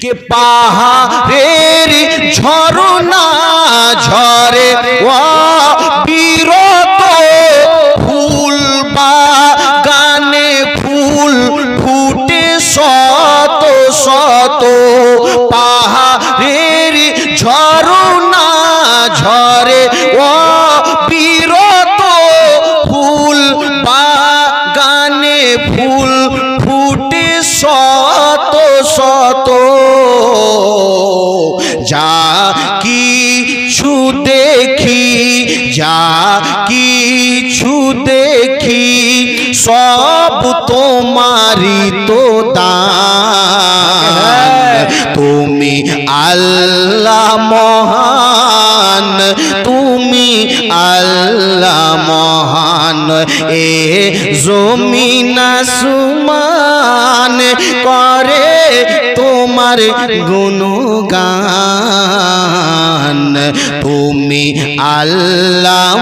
কে পাহাড়ের ঝরনা ঝরে? ওয়া বিরত ফুল বাগানে ফুল ফুটে শত শত। পাহাড়ের ঝরনা ঝরে। ও বিরত ফুল বাগানে ফুল ফুটে শত শত। যা কিছু দেখি, যা কিছু দেখি, সব তোমারি তো দান। তুমি আল্লাহ মহান, তুমি আল্লাহ মহান, এ জমিনা সুমান তোমার গুণগান। তুমি আল্লাহ